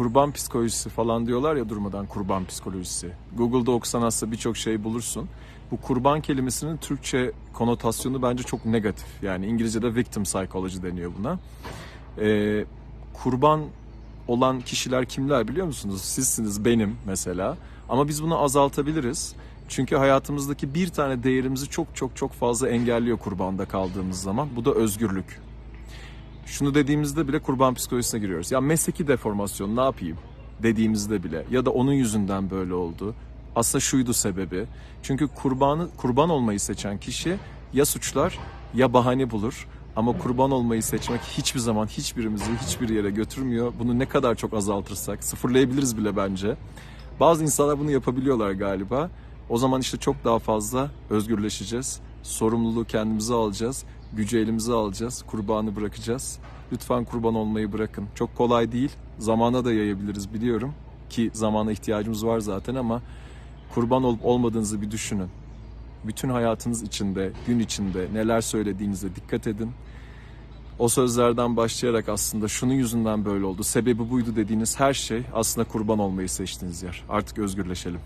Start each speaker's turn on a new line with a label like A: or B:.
A: kurban psikolojisi falan diyorlar ya durmadan kurban psikolojisi. Google'da okusan aslında birçok şey bulursun. Bu kurban kelimesinin Türkçe konotasyonu bence çok negatif. Yani İngilizce'de victim psychology deniyor buna. Ee, kurban olan kişiler kimler biliyor musunuz? Sizsiniz benim mesela. Ama biz bunu azaltabiliriz. Çünkü hayatımızdaki bir tane değerimizi çok çok çok fazla engelliyor kurbanda kaldığımız zaman. Bu da özgürlük. Şunu dediğimizde bile kurban psikolojisine giriyoruz. Ya mesleki deformasyon ne yapayım dediğimizde bile ya da onun yüzünden böyle oldu. Aslında şuydu sebebi. Çünkü kurbanı kurban olmayı seçen kişi ya suçlar ya bahane bulur. Ama kurban olmayı seçmek hiçbir zaman hiçbirimizi hiçbir yere götürmüyor. Bunu ne kadar çok azaltırsak sıfırlayabiliriz bile bence. Bazı insanlar bunu yapabiliyorlar galiba. O zaman işte çok daha fazla özgürleşeceğiz. Sorumluluğu kendimize alacağız. Gücü elimize alacağız. Kurbanı bırakacağız. Lütfen kurban olmayı bırakın. Çok kolay değil. Zamana da yayabiliriz biliyorum. Ki zamana ihtiyacımız var zaten ama kurban olup olmadığınızı bir düşünün. Bütün hayatınız içinde, gün içinde neler söylediğinize dikkat edin. O sözlerden başlayarak aslında şunun yüzünden böyle oldu, sebebi buydu dediğiniz her şey aslında kurban olmayı seçtiğiniz yer. Artık özgürleşelim.